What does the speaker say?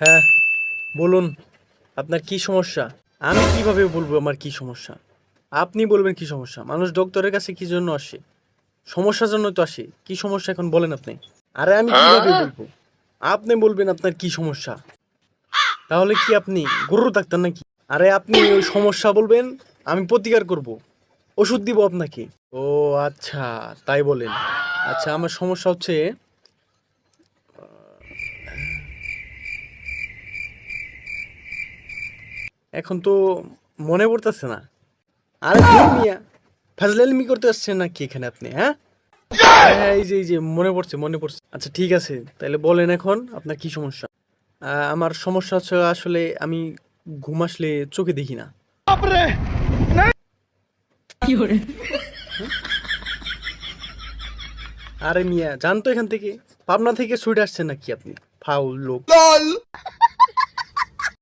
হ্যাঁ বলুন, আপনার কি সমস্যা? আমি কীভাবে বলব আমার কি সমস্যা? আপনি বলবেন কি সমস্যা? মানুষ ডক্টরের কাছে কি জন্য আসে? সমস্যার জন্য তো আসে। কি সমস্যা এখন বলেন আপনি? আরে আমি কীভাবে বলব? আপনি বলবেন আপনার কি সমস্যা? তাহলে কি আপনি গরুর ডাক্তার নাকি? আরে আপনি ওই সমস্যা বলবেন, আমি প্রতিকার করব। ওষুধ দিব আপনাকে। ও আচ্ছা তাই বলেন। আচ্ছা আমার সমস্যা হচ্ছে এখন তো মনে পড়তেছে না। আরে মিয়া ফাজলামি করতে আসছেন নাকি এখানে আপনি হ্যাঁ? হ্যাঁ এই যে এই যে মনে পড়ছে মনে পড়ছে। আচ্ছা ঠিক আছে তাহলে বলেন এখন আপনার কি সমস্যা। আহ, আমার সমস্যা হচ্ছে আসলে আমি ঘুম আসলে চোখে দেখি না। আরে মিয়া জানতো এখান থেকে। পাবনা থেকে ছুটে আসছেন নাকি আপনি? ফাউল লোক।